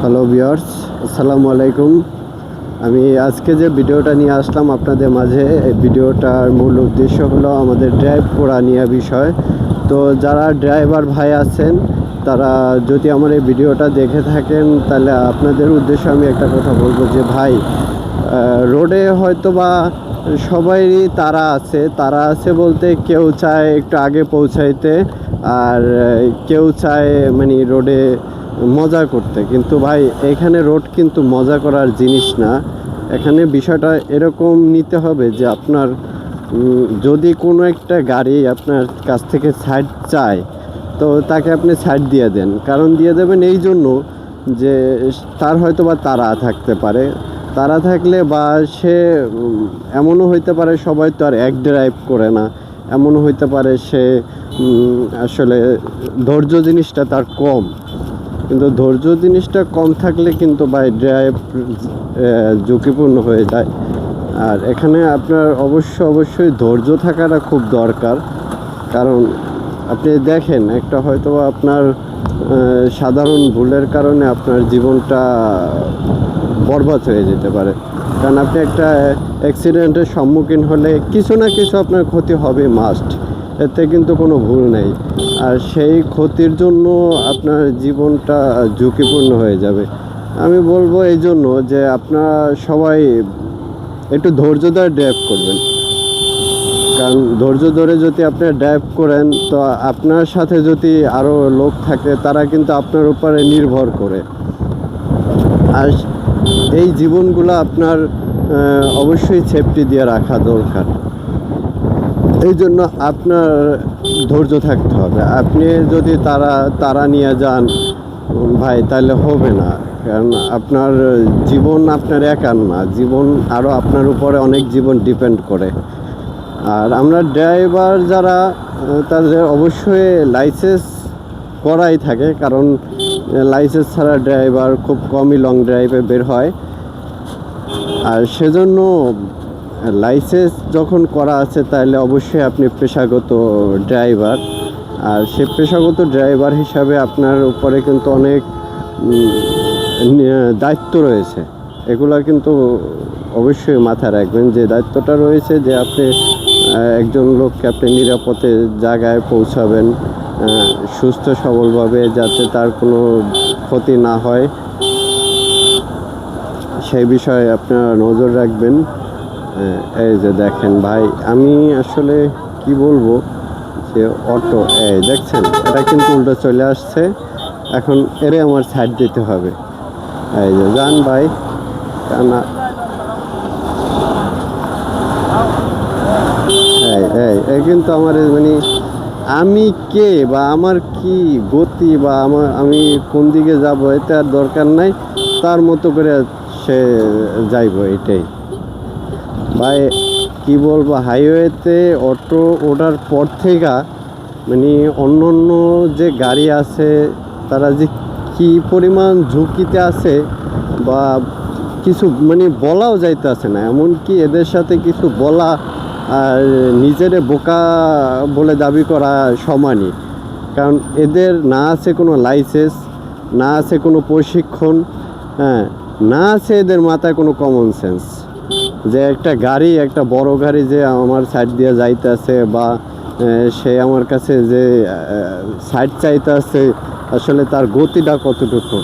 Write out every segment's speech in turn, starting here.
Hello বিয়ার্স আসসালামু আলাইকুম আমি আজকে যে ভিডিওটা নিয়ে আসলাম আপনাদের মাঝে, এই ভিডিওটার মূল উদ্দেশ্য হলো আমাদের ড্রাইভ করা নিয়ে বিষয়। তো যারা ড্রাইভার ভাই আছেন, তারা যদি আমার এই ভিডিওটা দেখে থাকেন, তাহলে আপনাদের উদ্দেশ্যে আমি একটা কথা বলব যে, ভাই রোডে হয়তো বা সবারই তারা আছে। তারা আছে বলতে কেউ চায় একটু আগে পৌঁছাইতে। আর কেউ চায় মানে রোডে মজা করতে। কিন্তু ভাই, এখানে রোড কিন্তু মজা করার জিনিস না। এখানে বিষয়টা এরকম নিতে হবে যে আপনার যদি কোনো একটা গাড়ি আপনার কাছ থেকে সাইড চায়, তো তাকে আপনি সাইড দিয়ে দেন। কারণ দিয়ে দেবেন এই জন্য যে, তার হয়তো বা তারা থাকতে পারে। তারা থাকলে বা সে এমনও হইতে পারে, সবাই তো আর এক ড্রাইভ করে না। এমনও হইতে পারে সে আসলে ধৈর্য জিনিসটা তার কম। কিন্তু ধৈর্য জিনিসটা কম থাকলে কিন্তু বাই ড্রাইভ ঝুঁকিপূর্ণ হয়ে যায়। আর এখানে আপনার অবশ্য অবশ্যই ধৈর্য থাকাটা খুব দরকার। কারণ আপনি দেখেন, একটা হয়তো আপনার সাধারণ ভুলের কারণে আপনার জীবনটা বরবাদ হয়ে যেতে পারে। কারণ আপনি একটা অ্যাক্সিডেন্টের সম্মুখীন হলে কিছু না কিছু আপনার ক্ষতি হবে মাস্ট এতে কিন্তু কোনো ভুল নেই। আর সেই ক্ষতির জন্য আপনার জীবনটা ঝুঁকিপূর্ণ হয়ে যাবে। আমি বলব এই জন্য যে আপনারা সবাই একটু ধৈর্য ধরে ড্রাইভ করবেন। কারণ ধৈর্য ধরে যদি আপনি ড্রাইভ করেন, তো আপনার সাথে যদি আরও লোক থাকে, তারা কিন্তু আপনার উপরে নির্ভর করে। আর এই জীবনগুলো আপনার অবশ্যই সেফটি দিয়ে রাখা দরকার। এই জন্য আপনার ধৈর্য থাকতে হবে। আপনি যদি তারা তারা নিয়ে যান, ভাই, তাহলে হবে না। কারণ আপনার জীবন আপনার একার না। জীবন আরও আপনার উপরে অনেক জীবন ডিপেন্ড করে। আর আমরা ড্রাইভার যারা, তাদের অবশ্যই লাইসেন্স করাই থাকে। কারণ লাইসেন্স ছাড়া ড্রাইভার খুব কমই লং ড্রাইভে বের হয়। আর সেজন্য লাইসেন্স যখন করা আছে, তাহলে অবশ্যই আপনি পেশাগত ড্রাইভার আর সে পেশাগত ড্রাইভার হিসাবে আপনার উপরে কিন্তু অনেক দায়িত্ব রয়েছে। এগুলো কিন্তু অবশ্যই মাথায় রাখবেন যে দায়িত্বটা রয়েছে যে আপনি একজন লোককে আপনি নিরাপদে জায়গায় পৌঁছাবেন সুস্থ সবলভাবে যাতে তার কোনো ক্ষতি না হয়। সেই বিষয়ে আপনারা নজর রাখবেন। এই যে দেখেন ভাই, আমি আসলে কি বলব যে অটো, এই দেখছেন, এটা কিন্তু উল্টো চলে আসছে। এখন এরে আমার সাইড দিতে হবে। এই যে, যান ভাই এই এই এই কিন্তু আমার মানে আমি কে বা আমার কি গতি বা আমার আমি কোন দিকে যাব এটা আর দরকার নাই। তার মতো করে সে যাইব এটাই। ভাই, কি বলব হাইওয়েতে অটো ওঠার পর থেকে মানে অন্য অন্য যে গাড়ি আছে, তারা যে কি পরিমাণ ঝুঁকিতে আছে বা কিছু মানে বলাও যাইতেছে না। এমনকি এদের সাথে কিছু বলা আর নিজের বোকা বলে দাবি করা সমানই। কারণ এদের না আছে কোনো লাইসেন্স না আছে কোনো প্রশিক্ষণ হ্যাঁ না আছে এদের মাথায় কোনো কমন সেন্স যে একটা গাড়ি, একটা বড় গাড়ি যে আমার সাইড দিয়ে যাইতেছে বা সে আমার কাছে যে সাইড চাইতেছে, আসলে তার গতিটা কতটুকু?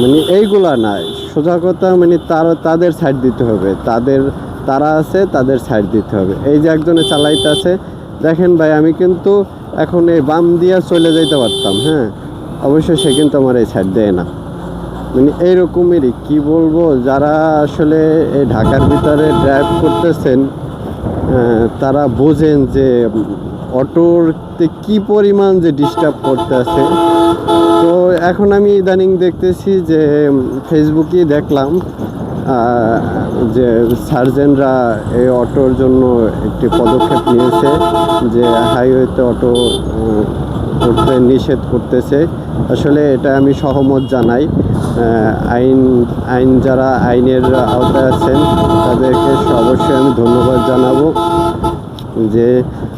মানে এইগুলা না সোজা কথা মানে তার, তাদের সাইড দিতে হবে। তাদের, তারা আছে, তাদের সাইড দিতে হবে। এই যে একজনে চালাইতেছে, দেখেন ভাই, আমি কিন্তু এখন এই বাম দিয়া চলে যাইতে পারতাম হ্যাঁ? অবশ্যই সে কিন্তু আমার এই সাইড দেয় না। মানে এইরকমেরই কি বলব যারা আসলে এই ঢাকার ভিতরে ড্রাইভ করতেছেন তারা বোঝেন যে অটোরতে কি পরিমাণ যে ডিস্টার্ব করতে আছে। তো এখন আমি ইদানিং দেখতেছি যে উম, ফেসবুকেই দেখলাম যে সার্জেনরা এই অটোর জন্য একটি পদক্ষেপ নিয়েছে যে হাইওয়েতে অটো করতে নিষেধ করতেছে। আসলে এটা আমি সহমত জানাই। আইন আইন যারা আইনের আওতায় আছেন তাদেরকে অবশ্যই আমি ধন্যবাদ জানাব যে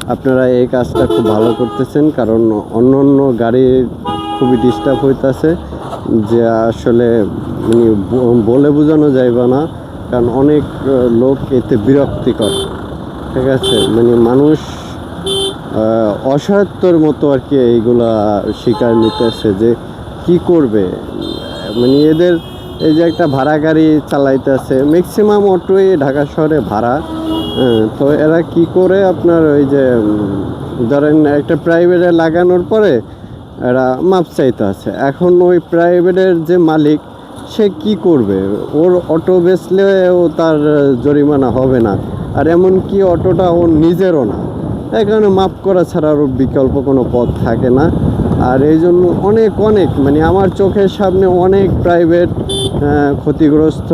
আপনারা এই কাজটা খুব ভালো করতেছেন কারণ অন্য অন্য গাড়ির খুবই ডিস্টার্ব হইতেছে যে আসলে বলে বোঝানো যাইবে না কারণ অনেক লোক এতে বিরক্তিকর ঠিক আছে? মানে মানুষ আহ, অসহায়ত্বর মতো আর কি এইগুলা শিকার নিতেছে যে কি করবে? মানে এদের এই যে একটা ভাড়া গাড়ি চালাইতেছে ম্যাক্সিমাম অটোই ঢাকা শহরে ভাড়া। হ্যাঁ, তো এরা কি করে আপনার ওই যে ধরেন একটা প্রাইভেটে লাগানোর পরে এরা মাপ চাইতে আছে এখন ওই প্রাইভেটের যে মালিক সে কি করবে? ওর অটো বেচলেও তার জরিমানা হবে না। আর এমন কি অটোটা ওর নিজেরও না। এই কারণে মাপ করা ছাড়া ওর বিকল্প কোনো পথ থাকে না। আর এই জন্য অনেক অনেক মানে আমার চোখের সামনে অনেক প্রাইভেট ক্ষতিগ্রস্ত।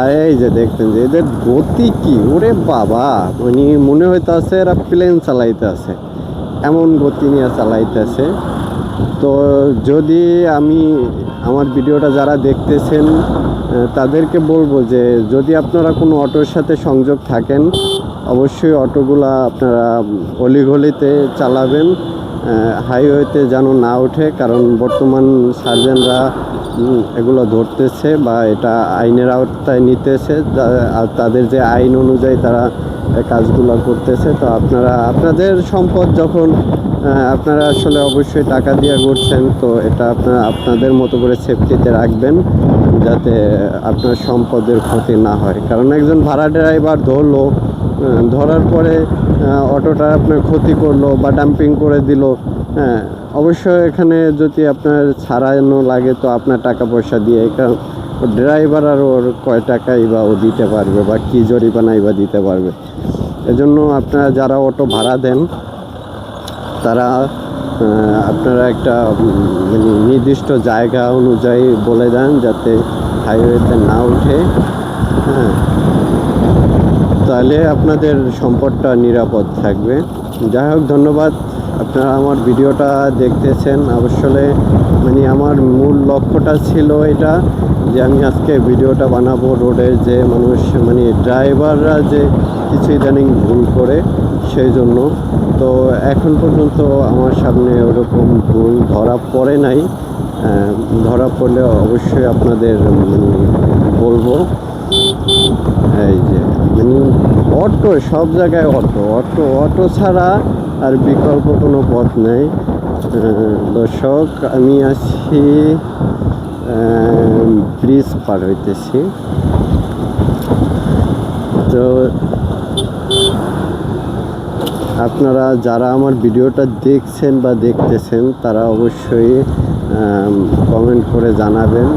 আর এই যে দেখতেন যে এদের গতি কি? ওরে বাবা! মানে মনে হইতাছে এরা প্লেন চালাইতে আছে এমন গতি নিয়ে চালাইতেছে। তো যদি আমি আমার ভিডিওটা যারা দেখতেছেন তাদেরকে বলব যে যদি আপনারা কোনো অটোর সাথে সংযোগ থাকেন, অবশ্যই অটোগুলা আপনারা অলিগলিতে চালাবেন। হাইওয়েতে যেন না ওঠে, কারণ বর্তমান সার্জেনরা এগুলো ধরতেছে বা এটা আইনের আওতায় নিতেছে আর তাদের যে আইন অনুযায়ী তারা কাজগুলো করতেছে। তো আপনারা, আপনাদের সম্পদ যখন আপনারা আসলে অবশ্যই টাকা দিয়ে করছেন তো এটা আপনারা, আপনাদের মতো করে সেফটিতে রাখবেন, যাতে আপনার সম্পদের ক্ষতি না হয়। কারণ একজন ভাড়া ড্রাইভার ধরলো ধরার পরে অটোটা আপনার ক্ষতি করল বা ডাম্পিং করে দিল হ্যাঁ অবশ্যই এখানে যদি আপনার ছাড়ানো লাগে তো আপনার টাকা পয়সা দিয়ে, কারণ ড্রাইভার আর ওর কয় টাকাই বা ও দিতে পারবে বা কী জরিমানাই বা দিতে পারবে। এজন্য আপনারা যারা অটো ভাড়া দেন, তারা আপনারা একটা নির্দিষ্ট জায়গা অনুযায়ী বলে দেন যাতে হাইওয়েতে না উঠে হ্যাঁ। তাহলে আপনাদের সম্পদটা নিরাপদ থাকবে। যাই হোক, ধন্যবাদ। আপনারা আমার ভিডিওটা দেখতেছেন। অবশ্যই মানে আমার মূল লক্ষ্যটা ছিল এটা, যে আমি আজকে ভিডিওটা বানাবো রোডে যে মানুষ মানে ড্রাইভাররা যে কিছু ইদানিং ভুল করে, সেই জন্য। তো এখন পর্যন্ত আমার সামনে ওরকম ভুল ধরা পড়ে নাই। ধরা পড়লে অবশ্যই আপনাদের মানে বলব। এই যে মানে অটো, সব জায়গায় অটো। অটো অটো ছাড়া আর বিকল্প কোনো পথ নেই। দর্শক, আমি আছি ব্রিজ পার হইতেছি। তো আপনারা যারা আমার ভিডিওটা দেখছেন বা দেখতেছেন, তারা অবশ্যই কমেন্ট করে জানাবেন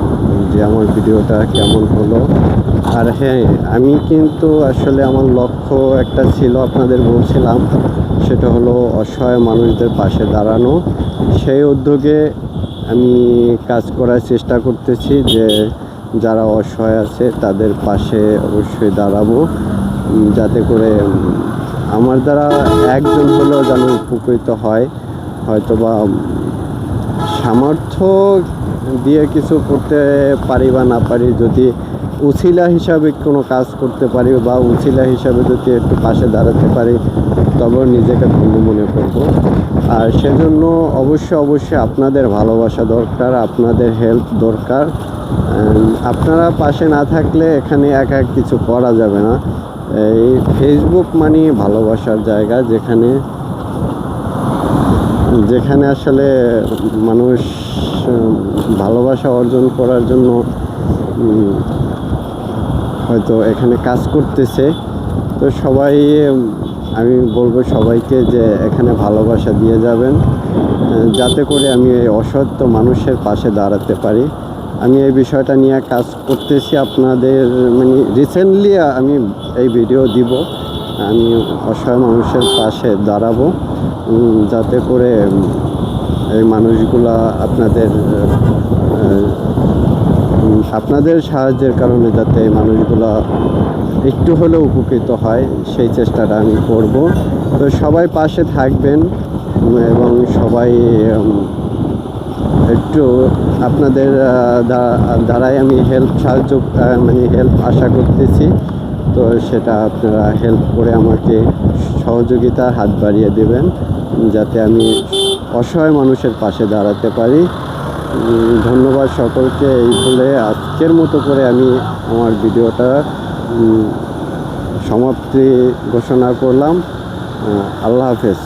যে আমার ভিডিওটা কেমন হলো। আর হ্যাঁ আমি কিন্তু আসলে আমার লক্ষ্য একটা ছিল আপনাদের বলছিলাম, সেটা হলো অসহায় মানুষদের পাশে দাঁড়ানো। সেই উদ্যোগে আমি কাজ করার চেষ্টা করতেছি যে যারা অসহায় আছে তাদের পাশে অবশ্যই দাঁড়াবো যাতে করে আমার দ্বারা একজন হলেও যেন উপকৃত হয় হয়তো বা সামর্থ্য দিয়ে কিছু করতে পারি বা না পারি, যদি উছিলা হিসাবে কোনো কাজ করতে পারি বা উছিলা হিসাবে যদি একটু পাশে দাঁড়াতে পারি তবে নিজেকে ধন্য মনে করব। আর সেজন্য অবশ্যই অবশ্যই আপনাদের ভালোবাসা দরকার, আপনাদের হেল্প দরকার। আপনারা পাশে না থাকলে এখানে একা কিছু করা যাবে না। এই ফেসবুক মানে ভালোবাসার জায়গা যেখানে যেখানে আসলে মানুষ ভালোবাসা অর্জন করার জন্য হয়তো এখানে কাজ করতেছে। তো সবাই, আমি বলব সবাইকে যে এখানে ভালোবাসা দিয়ে যাবেন যাতে করে আমি এই অসত্য মানুষের পাশে দাঁড়াতে পারি। আমি এই বিষয়টা নিয়ে কাজ করতেছি আপনাদের মানে রিসেন্টলি আমি এই ভিডিও দিব। আমি অসহায় মানুষের পাশে দাঁড়াবো যাতে করে এই মানুষগুলা আপনাদের আপনাদের সাহায্যের কারণে যাতে এই মানুষগুলা একটু হলেও উপকৃত হয়, সেই চেষ্টাটা আমি করব। তো সবাই পাশে থাকবেন এবং সবাই একটু আপনাদের দ্বারাই আমি হেল্প সাহায্য মানে হেল্প আশা করতেছি। তো সেটা আপনারা হেল্প করে আমাকে সহযোগিতার হাত বাড়িয়ে দেবেন, যাতে আমি অসহায় মানুষের পাশে দাঁড়াতে পারি। ধন্যবাদ সকলকে এই বলে আজকের মতো করে আমি আমার ভিডিওটা সমাপ্তি ঘোষণা করলাম। আল্লাহ হাফেজ।